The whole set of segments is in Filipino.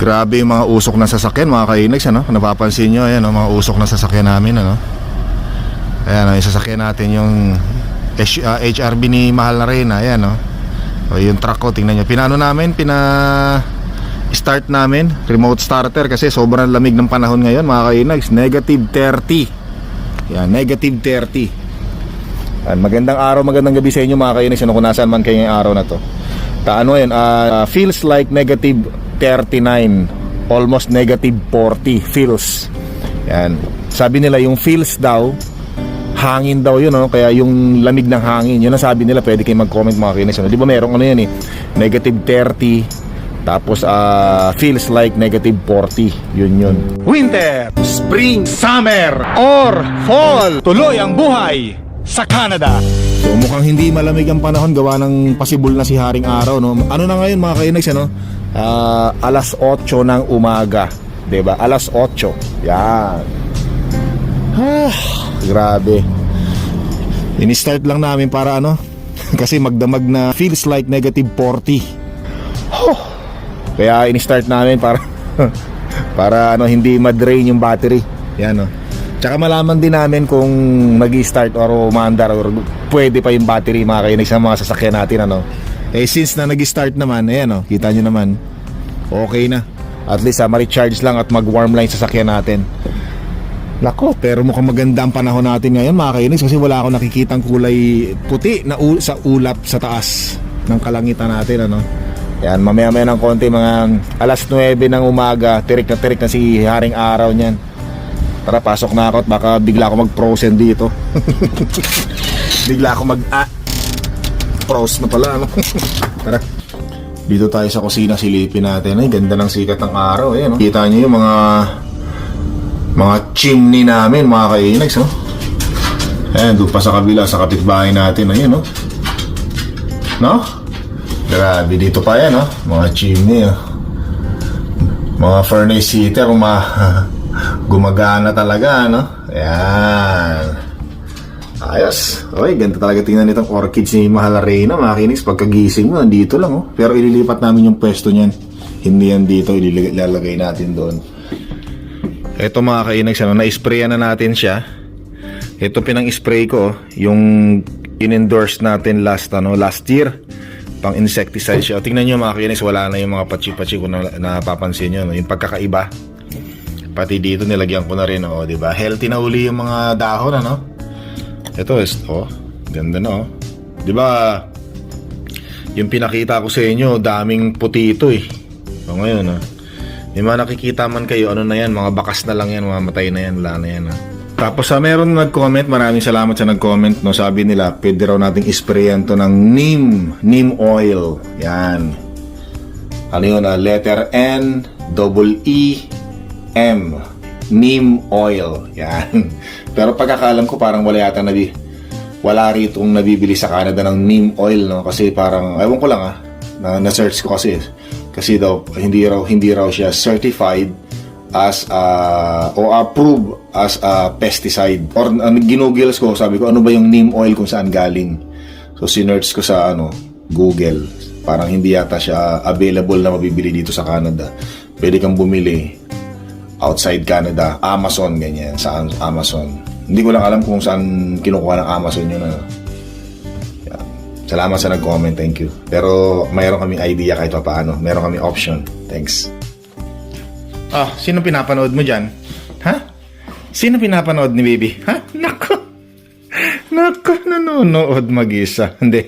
Grabe yung mga usok na sasakyan mga kainags ano? Napapansin nyo ayan oh, mga usok na sasakyan namin ano? Ayan oh, yung sasakyan natin yung H- ah, HRB ni Mahal na Reyna ayan oh. O, yung truck ko tingnan nyo. Pinano namin pina start namin remote starter kasi sobrang lamig ng panahon ngayon mga kainags negative 30 yan negative 30 yan, magandang araw magandang gabi sa inyo mga kainags ano kung nasaan man kayo ngayong araw na to? Ta ano yan ah, feels like negative 39 almost negative 40 feels yan sabi nila yung feels daw hangin daw yun no? kaya yung lamig ng hangin yun ang sabi nila pwede kayo mag-comment mga kinis ano? di ba merong ano yan eh negative 30 tapos ah, feels like negative 40 yun yun Winter, Spring, Summer, or Fall. Tuloy ang buhay sa Canada. So mukhang hindi malamig ang panahon gawa ng pasibol na si Haring Araw no. Ano na ngayon mga kainags ano? Ah, alas 8 ng umaga, 'di ba? Alas 8. Yan. Ah, grabe. Ini-start lang namin para ano? Kasi magdamag na feels like negative 40. Huh. Kaya ini-start namin para para ano hindi ma-drain yung battery. Yan no. Tsaka malaman din namin kung mag start or umaandar or pwede pa yung battery mga kainig sa mga sasakyan natin ano. Eh since na nag-start naman, ayan oh, kita nyo naman. Okay na. At least ah, ma-recharge lang at mag-warm sa sasakyan natin. Nako, pero mukhang maganda ang panahon natin ngayon mga kainis kasi wala akong nakikitang kulay puti na u- sa ulap sa taas ng kalangitan natin ano. Yan, mamaya-maya ng konti mga alas 9 ng umaga, tirik na tirik na si Haring Araw niyan. Tara, pasok na ako at baka bigla ako mag-prosen dito. bigla ako mag ah, pros na pala ano. Tara. Dito tayo sa kusina silipin natin. Ay, ganda ng sikat ng araw eh, no? Kita niyo yung mga mga chimney namin, mga kainags, no? Ayan, doon pa sa kabila, sa kapitbahay natin, ayun, no? No? Grabe, dito pa yan, no? Mga chimney, oh. Mga furnace heater, ma gumagana talaga, no? Ayan. Ayos. Okay, ganito talaga tingnan nitong orchids ni Mahal Reyna, mga kinis. Pagkagising mo, nandito lang, oh. Pero ililipat namin yung pwesto niyan. Hindi yan dito, ilalagay natin doon. Ito mga kainags, ano, na-sprayan na natin siya. Ito pinang-spray ko, oh, yung in-endorse natin last, ano, last year. Pang insecticide siya. O, tingnan nyo mga kainags, wala na yung mga patsi-patsi kung na, napapansin nyo. No? Yung pagkakaiba. Pati dito nilagyan ko na rin, oh, di ba? Healthy na uli yung mga dahon, ano? Ito is, oh, ganda na, oh. Di ba, yung pinakita ko sa inyo, daming puti ito, eh. So, ngayon, oh. Yung mga nakikita man kayo, ano na yan, mga bakas na lang yan, mga matay na yan, wala na yan, ah. Tapos sa meron nag-comment, maraming salamat sa nag-comment, no. Sabi nila, pwede raw nating isprayan to ng neem, neem oil. Yan. Ano yun, ah, letter N, double E, M. Neem oil. Yan. Pero pagkakalam ko parang wala yata nabi wala ritong nabibili sa Canada ng neem oil no? Kasi parang ewan ko lang ah na, na-search ko kasi. Kasi daw hindi raw hindi raw siya certified as a o approved as a pesticide. Or uh, ginugils ko sabi ko ano ba yung neem oil kung saan galing? So sinearch ko sa ano Google. Parang hindi yata siya available na mabibili dito sa Canada. Pwede kang bumili outside Canada, Amazon, ganyan, sa Amazon. Hindi ko lang alam kung saan kinukuha ng Amazon yun. Ano. Salamat sa nag-comment, thank you. Pero mayroon kaming idea kahit pa paano. Mayroon kaming option. Thanks. Ah, sino pinapanood mo dyan? Ha? Sino pinapanood ni Baby? Ha? Nako! Nako, nanonood mag-isa. Hindi.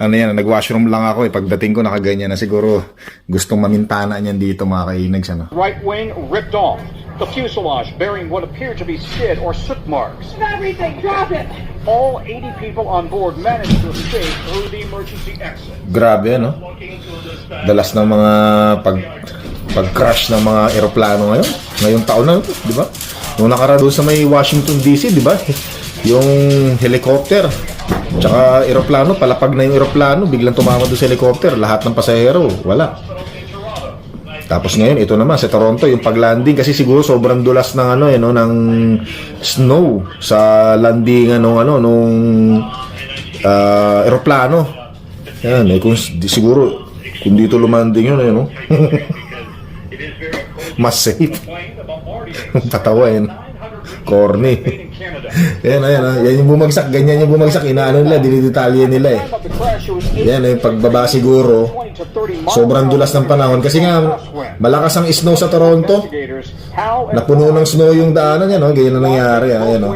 Ano yan, nag-washroom lang ako eh. Pagdating ko nakaganyan na siguro gustong mamintana niyan dito mga kainags. Ano? right wing ripped off. The fuselage bearing what appear to be skid or soot marks. Everything, drop it! All 80 people on board managed to escape through the emergency exit. Grabe, ano? Dalas ng mga pag pag-crash ng mga eroplano ngayon. Ngayong taon na, ito, di ba? Nung nakaraan doon sa may Washington DC, di ba? Yung helicopter, tsaka eroplano, palapag na yung eroplano, biglang tumama doon sa helicopter, lahat ng pasahero, wala. Tapos ngayon, ito naman sa Toronto, yung paglanding kasi siguro sobrang dulas ng ano eh, no, ng snow sa landing ano ano nung ah, eroplano. Yan, eh, kung siguro kung dito lumanding yun, eh, no? mas safe. plane, Corny. Canada. Ayan, ayan, ah. yan yung bumagsak, ganyan yung bumagsak, inaano nila, dinidetalye nila eh. Yan eh, pagbaba siguro, 20 to 30 miles sobrang dulas ng panahon. Kasi nga, malakas ang snow sa Toronto. Napuno ng snow yung daanan yan, oh. ganyan na nangyari. ah. Ayan, oh.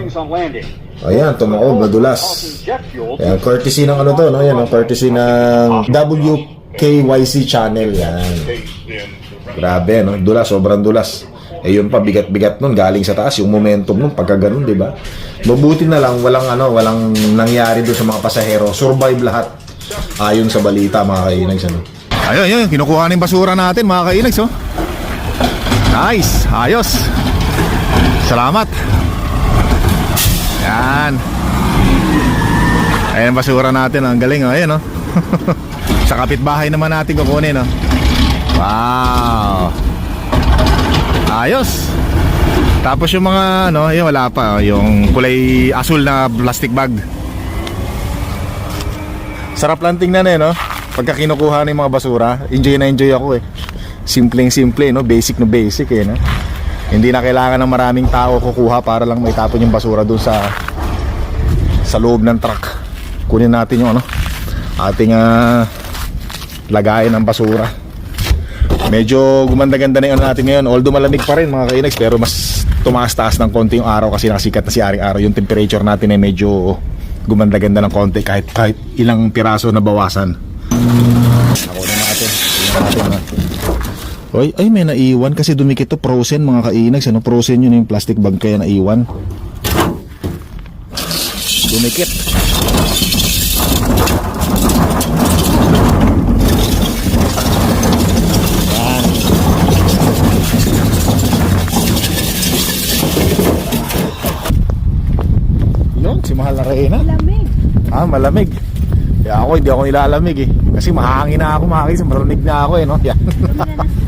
Ayan, tumaob, madulas. Ayan, courtesy ng ano to, no? Yan, oh, courtesy ng WKYC channel. Yan. Grabe, no? Dulas, sobrang dulas. Eh, yun pa, bigat-bigat nun, galing sa taas, yung momentum nun, pagka di ba? Mabuti na lang, walang ano, walang nangyari doon sa mga pasahero. Survive lahat. Ayon sa balita, mga kainags, ano? Ayun, ayun, kinukuha na yung basura natin mga kainags oh. Nice, ayos. Salamat. Yan. Ayan basura natin, ang galing oh, ayan oh. Sa kapitbahay naman natin kukunin oh. Wow. Ayos. Tapos yung mga ano, yun wala pa, yung kulay asul na plastic bag. Sarap lang tingnan eh, no? Pagka kinukuha ng mga basura, enjoy na enjoy ako eh. Simpleng simple, no? Basic na basic eh, no? Hindi na kailangan ng maraming tao kukuha para lang may tapon yung basura dun sa sa loob ng truck. Kunin natin yung ano, ating ah, lagayan ng basura. Medyo gumanda-ganda na yung ano natin ngayon. Although malamig pa rin mga kainags, pero mas tumaas-taas ng konti yung araw kasi nakasikat na si aring araw. Yung temperature natin ay medyo gumanda-ganda ng konti kahit kahit ilang piraso na bawasan. Ako na natin. Tingnan natin. Oy, ay may naiwan kasi dumikit to frozen mga kainags. Ano frozen yun yung plastic bag kaya naiwan. Dumikit. Yan. Yun, si Mahal na Reyna. Lamig. Ah, malamig. Kaya ako, hindi ako nilalamig eh. Kasi mahangin na ako, makakis. Marinig na ako eh, no? Yan.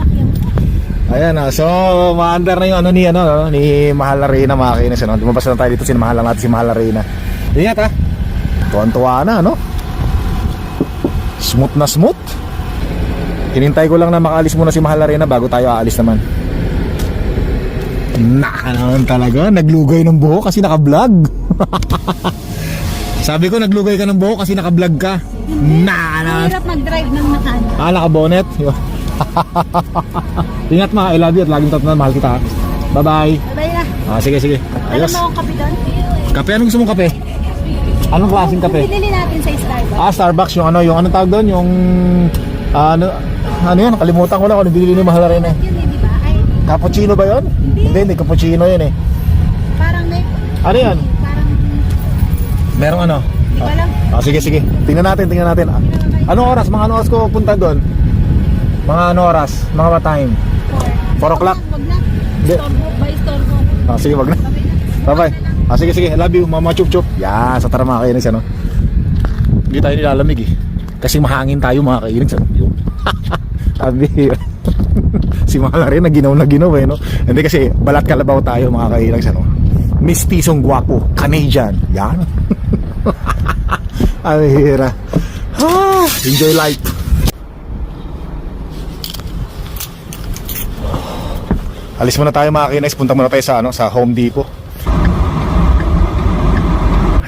Ayan na. So, maandar na yung ano ni, ano, no? ni Mahal na Reyna, mga kinis. Ano? Lumabas na tayo dito, sinamahan lang natin si Mahal na Reyna. Ingat ha. Tuwan-tuwa na, no? Smooth na smooth. Hinintay ko lang na makaalis muna si Mahal na Reyna bago tayo aalis naman. Naka naman talaga, naglugay ng buhok kasi naka-vlog. Sabi ko naglugay ka ng buhok kasi naka-vlog ka. Naka naman. hirap mag-drive ng nakano. Ah, naka-bonnet. Ingat mga, I love you at laging tatunan, mahal kita. Bye-bye. Bye na. Ah, sige, sige. Alam Ayos. mo akong kape doon? Kape, anong gusto mong kape? Anong klaseng kape? Pinili natin sa Starbucks. Ah, Starbucks, yung ano, yung anong tawag doon, yung, ah, ano, ano yan, kalimutan ko na kung binili ni Mahal na rin eh. Cappuccino ba yun? Hindi, hindi, cappuccino yun eh. parang may... Ano yan? Parang... Merong ano? Di ba lang? Ah, sige, sige. Tingnan natin, tingnan natin. Ah, Anong oras? Mga anong oras ko punta doon? Mga ano oras? Mga what time? Four o'clock? Wag na. Hindi. Storbo. By storbo. Ah, sige, wag na. Bye-bye. Ah, sige, sige. Love you, mama chup chup. Yan, sa tara mga kainis, ano? Hindi tayo nilalamig eh. Kasi mahangin tayo mga ano? Yun. Sabi, si Mahal na rin, naginaw na ginaw eh, no? Hindi kasi, balat kalabaw tayo mga kainis, ano? Mistisong gwapo, Canadian. Yan. Ang hira. Ah, enjoy life. Alis muna tayo mga kainis. Punta muna tayo sa, ano, sa Home Depot.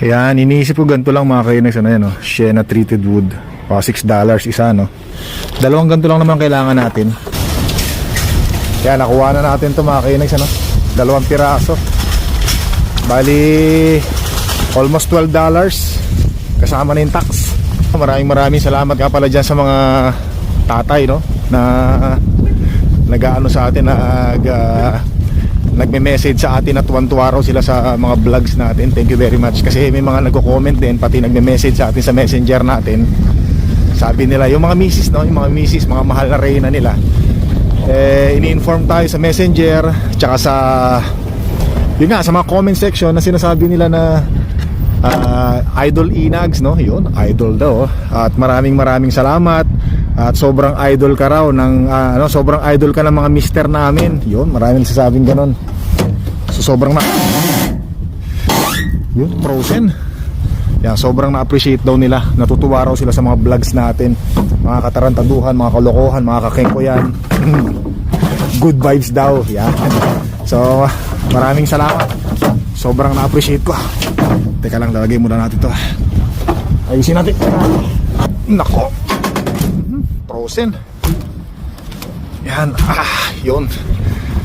Ayan, iniisip ko ganito lang mga kainis. Ano yan, oh, Sienna treated wood. Pa $6 isa, no? Dalawang ganito lang naman kailangan natin. Kaya nakuha na natin to mga kainis, ano? Dalawang piraso. Bali, almost $12 kasama na yung tax. Maraming maraming salamat nga pala dyan sa mga tatay, no? Na nag-ano sa atin nag uh, nagme-message sa atin at tuwan-tuwa raw sila sa mga vlogs natin. Thank you very much kasi may mga nagko-comment din pati nagme-message sa atin sa Messenger natin. Sabi nila yung mga misis no, yung mga misis, mga mahal na reyna nila. Eh ini-inform tayo sa Messenger tsaka sa yun nga sa mga comment section na sinasabi nila na ah, idol inags no? Yun idol daw. At maraming maraming salamat. At sobrang idol ka raw ng ah, ano sobrang idol ka ng mga mister namin. Yun maraming sasabing ganon so sobrang na yun frozen yan sobrang na-appreciate daw nila natutuwa raw sila sa mga vlogs natin mga katarantaduhan mga kalokohan mga kakengko yan good vibes daw. Yan. So, maraming salamat. Sobrang na-appreciate ko. Teka lang, lalagay muna natin to. Ayusin natin. Nako. Mhm, Frozen. Yan. Ah, yun.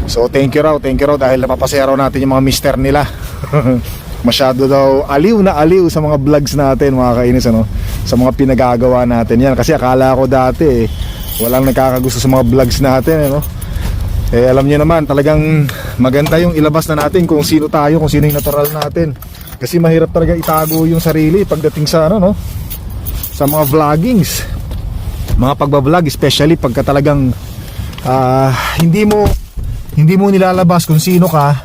So, thank you raw. Thank you raw dahil napapasaya raw natin yung mga mister nila. Masyado daw aliw na aliw sa mga vlogs natin mga kainis ano? Sa mga pinagagawa natin. Yan kasi akala ko dati eh, walang nakakagusto sa mga vlogs natin ano eh alam niyo naman talagang maganda yung ilabas na natin kung sino tayo kung sino yung natural natin. Kasi mahirap talaga itago yung sarili pagdating sa ano no? Sa mga vloggings. Mga pagbablog especially pagka talagang ah, hindi mo hindi mo nilalabas kung sino ka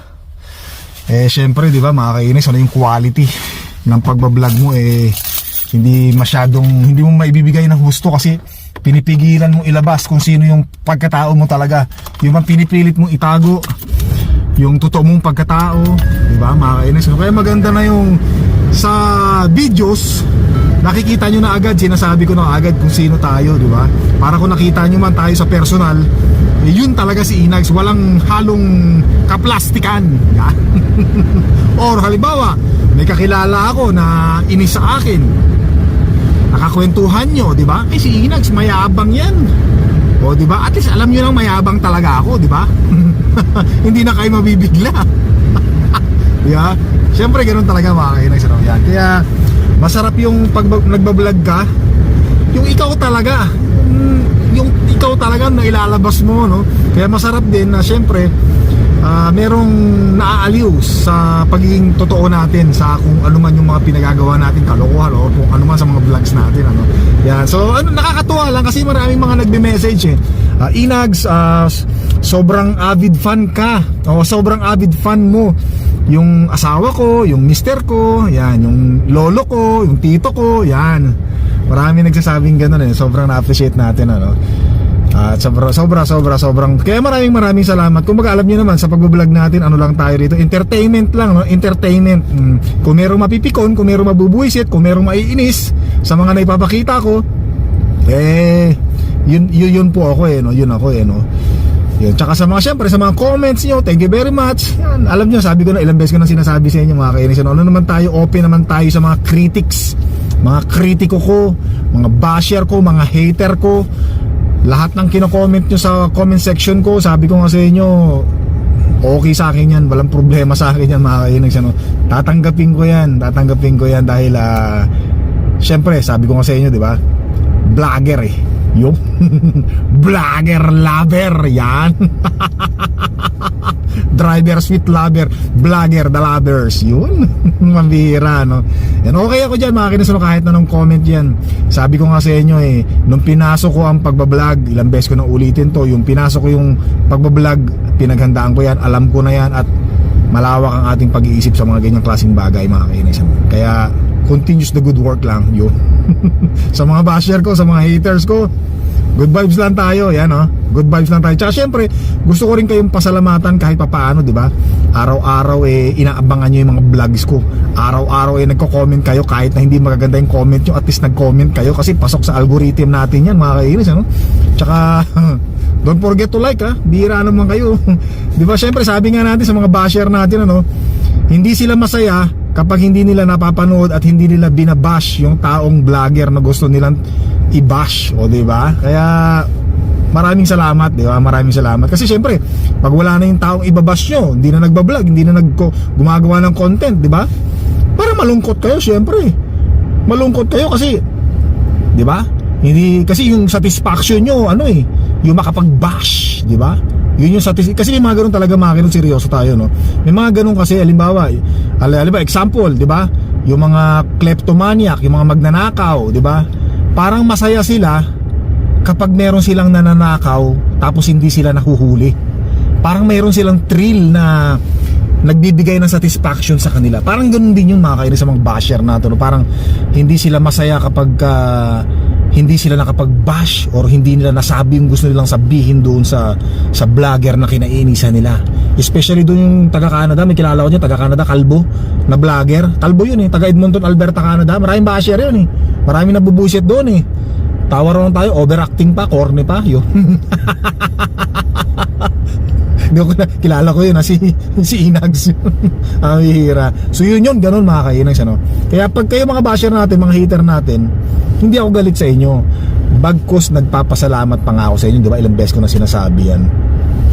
eh syempre 'di ba makakainis ano yung quality ng pagbablog mo eh hindi masyadong hindi mo maibibigay ng gusto kasi pinipigilan mong ilabas kung sino yung pagkatao mo talaga. Yung bang pinipilit mong itago yung totoo mong pagkatao di ba makakainis kaya maganda na yung sa videos nakikita nyo na agad sinasabi ko na agad kung sino tayo di ba? Para kung nakita nyo man tayo sa personal yun talaga si Inags. Walang halong kaplastikan. Yan or halimbawa may kakilala ako na inis sa akin. Nakakwentuhan nyo di ba? Eh si Inags mayabang yan. O di ba? At least alam nyo lang mayabang talaga ako di ba? Hindi na kayo mabibigla. Di ba? Syempre ganun talaga mga kainags ano yan. Kaya masarap yung pag nagbablog ka. Yung ikaw talaga. Mm, yung ikaw talaga na ilalabas mo no? Kaya masarap din na syempre ah, merong naaaliw sa pagiging totoo natin sa kung ano man yung mga pinagagawa natin. Kalokohan o kung ano man sa mga vlogs natin ano? Yan. So ano nakakatuwa lang kasi maraming mga nagbe-message eh. Ah, Inags s- sobrang avid fan ka. O sobrang avid fan mo. Yung asawa ko, yung mister ko, yan, yung lolo ko, yung tito ko, yan. Marami nagsasabing gano'n eh. Sobrang na-appreciate natin ano. At sobra, sobra, sobra, sobrang Kaya maraming maraming salamat Kung alam niyo naman sa pagbablog natin Ano lang tayo rito Entertainment lang no? Entertainment mm. Kung merong mapipikon Kung merong mabubuisit Kung merong maiinis Sa mga naipapakita ko Eh yun, yun, yun po ako eh no? Yun ako eh no yun. Tsaka sa mga, syempre, sa mga comments nyo, thank you very much. Yan, alam nyo, sabi ko na, ilang beses ko na sinasabi sa inyo, mga kainis. Ano, ano naman tayo, open naman tayo sa mga critics, mga kritiko ko, mga basher ko, mga hater ko. Lahat ng kino-comment nyo sa comment section ko, sabi ko nga sa inyo, okay sa akin yan, walang problema sa akin yan, mga kainis. Ano, tatanggapin ko yan, tatanggapin ko yan dahil, ah, syempre, sabi ko nga sa inyo, di ba? Vlogger eh. Yung vlogger lover yan. Driver sweet lover, vlogger the lovers. Yun. Mabira no. Yan okay ako diyan mga kinasuno kahit na nung comment yan. Sabi ko nga sa inyo eh, nung pinasok ko ang pagbablog, ilang beses ko nang ulitin to, yung pinasok ko yung pagbablog, pinaghandaan ko yan, alam ko na yan at malawak ang ating pag-iisip sa mga ganyang klaseng bagay mga kainis. Kaya continuous the good work lang yun. sa mga basher ko, sa mga haters ko, good vibes lang tayo, yan oh. Good vibes lang tayo. Tsaka syempre, gusto ko rin kayong pasalamatan kahit papaano, di ba? Araw-araw eh inaabangan niyo yung mga vlogs ko. Araw-araw eh nagko-comment kayo kahit na hindi magaganda yung comment nyo, at least nag-comment kayo kasi pasok sa algorithm natin yan, mga kainis, ano? Tsaka Don't forget to like ha. Bira naman kayo. 'Di ba? Syempre sabi nga natin sa mga basher natin ano, hindi sila masaya kapag hindi nila napapanood at hindi nila binabash yung taong vlogger na gusto nilang i-bash, o 'di ba? Kaya maraming salamat, 'di ba? Maraming salamat. Kasi syempre, pag wala na yung taong ibabash nyo, hindi na nagba-vlog, hindi na nag gumagawa ng content, 'di ba? Para malungkot kayo syempre. Malungkot kayo kasi 'di ba? Hindi kasi yung satisfaction nyo ano eh, yung makapag-bash, 'di ba? Yun yung satis kasi may mga ganun talaga mga ganun seryoso tayo no. May mga ganun kasi halimbawa, halimbawa example, 'di ba? Yung mga kleptomaniac, yung mga magnanakaw, 'di ba? Parang masaya sila kapag meron silang nananakaw tapos hindi sila nahuhuli. Parang meron silang thrill na nagbibigay ng satisfaction sa kanila. Parang ganun din yung mga kainis sa mga basher nato. No? Parang hindi sila masaya kapag ah, hindi sila nakapag-bash or hindi nila nasabi yung gusto nilang sabihin doon sa sa vlogger na kinainisan nila. Especially doon yung taga Canada, may kilala ko niya, taga Canada, Kalbo, na vlogger. Kalbo yun eh, taga Edmonton, Alberta, Canada. Maraming basher yun eh. Maraming nabubusit doon eh. Tawa ron tayo, overacting pa, corny pa, yun. Hindi ko na, kilala ko yun, ha, si, si Inags. Ang hihira. So yun yun, ganun mga kainags, ano. Kaya pag kayo mga basher natin, mga hater natin, hindi ako galit sa inyo. Bagkus nagpapasalamat pa nga ako sa inyo, di ba? Ilang beses ko na sinasabi yan.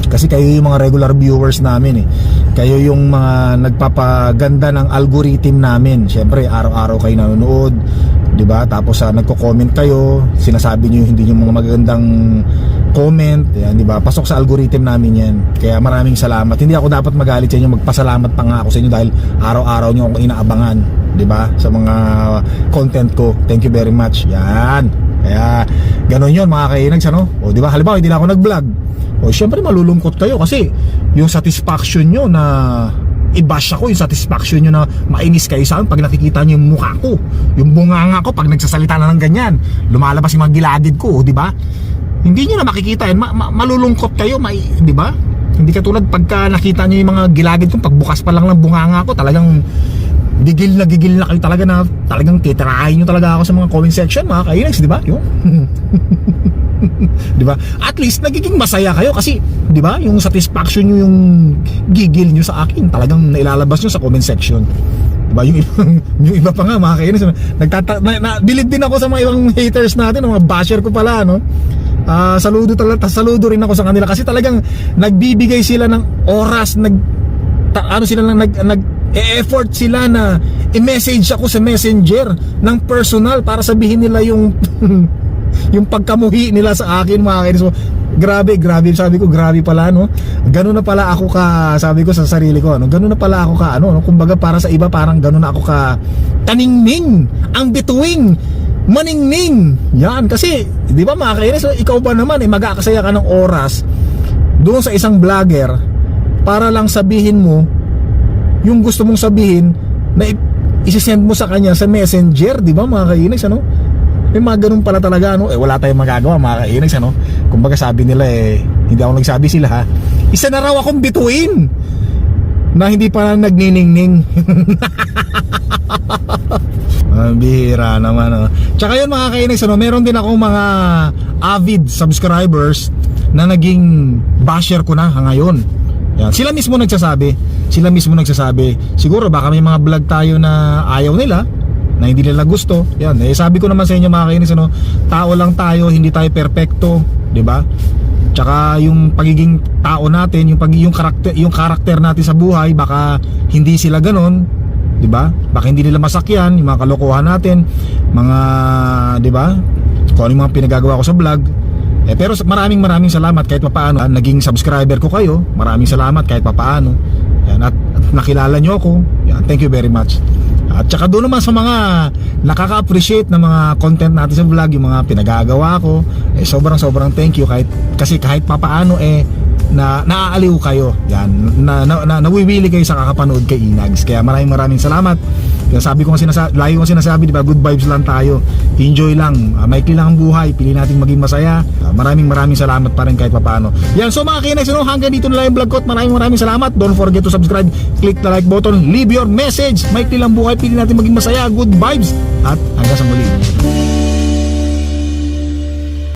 Kasi kayo yung mga regular viewers namin eh. Kayo yung mga nagpapaganda ng algorithm namin. Siyempre, araw-araw kayo nanonood, 'di ba? Tapos sa nagko-comment kayo, sinasabi niyo yung hindi niyo mga magagandang comment, yan, 'di ba? Pasok sa algorithm namin 'yan. Kaya maraming salamat. Hindi ako dapat magalit sa inyo, magpasalamat pa nga ako sa inyo dahil araw-araw niyo akong inaabangan, 'di ba? Sa mga content ko. Thank you very much. Yan. Kaya ganun 'yon mga kainags ano? O 'di ba? Halimbawa, hindi na ako nag-vlog. O syempre malulungkot kayo kasi yung satisfaction nyo na i-bash ako yung satisfaction nyo na mainis kayo sa akin pag nakikita nyo yung mukha ko yung bunganga ko pag nagsasalita na ng ganyan lumalabas yung mga gilagid ko di ba hindi nyo na makikita yan ma- ma- malulungkot kayo mai, di ba hindi katulad pagka nakita nyo yung mga gilagid ko pagbukas pa lang ng bunganga ko talagang gigil na gigil na kayo talaga na talagang titirahin nyo talaga ako sa mga comment section mga kainags di ba yun 'di ba? At least nagiging masaya kayo kasi 'di ba? Yung satisfaction niyo yung gigil niyo sa akin, talagang nailalabas niyo sa comment section. 'Di ba? Yung ibang yung iba pa nga mga kainis, nagtata na, na, din ako sa mga ibang haters natin, mga basher ko pala, no? Ah, saludo talaga, saludo rin ako sa kanila kasi talagang nagbibigay sila ng oras, nag ta, ano sila lang nag, nag effort sila na i-message ako sa messenger ng personal para sabihin nila yung yung pagkamuhi nila sa akin mga kainis so, grabe grabe sabi ko grabe pala no ganun na pala ako ka sabi ko sa sarili ko ano ganun na pala ako ka ano no? kumbaga para sa iba parang ganun na ako ka taningning ang bituing maningning. Yan kasi di ba mga kainis ikaw ba naman eh mag-aakasaya ka ng oras doon sa isang vlogger para lang sabihin mo yung gusto mong sabihin na isisend mo sa kanya sa messenger di ba mga kainis ano? May mga ganun pala talaga ano? Eh wala tayong magagawa mga kainags ano? Kumbaga sabi nila eh hindi ako nagsabi sila ha? Isa na raw akong bituin na hindi pa nagniningning Ang bihira naman oh. Tsaka yun mga kainags ano, meron din akong mga avid subscribers na naging basher ko na ngayon. Yan. Sila mismo nagsasabi, sila mismo nagsasabi, siguro baka may mga vlog tayo na ayaw nila, na hindi nila gusto. Yan, eh sabi ko naman sa inyo mga kainis ano, tao lang tayo, hindi tayo perpekto, 'di ba? Tsaka yung pagiging tao natin, yung pagiging karakter, yung karakter natin sa buhay, baka hindi sila ganon, 'di ba? Baka hindi nila masakyan yung mga kalokohan natin, mga 'di ba? Kung ano yung mga pinagagawa ko sa vlog. Eh, pero maraming maraming salamat kahit papaano. Ah, Naging subscriber ko kayo. Maraming salamat kahit papaano. Yan, at, at nakilala nyo ako. Yan, thank you very much. At saka doon naman sa mga nakaka-appreciate ng mga content natin sa vlog, yung mga pinagagawa ko, eh, sobrang sobrang thank you kahit kasi kahit papaano eh na naaaliw kayo. Yan, na, na, na nawiwili kayo sa kakapanood kay Inags. Kaya maraming maraming salamat. Kaya sabi ko nga sinasabi, lagi ko nga sinasabi, di ba, good vibes lang tayo. Enjoy lang. Uh, maikli lang ang buhay. Pili natin maging masaya. Ah, maraming maraming salamat pa rin kahit papaano. Yan, so mga kinags, no, hanggang dito na lang yung vlog ko. Maraming maraming salamat. Don't forget to subscribe. Click the like button. Leave your message. Maikli lang buhay. Pili natin maging masaya. Good vibes. At hanggang sa muli.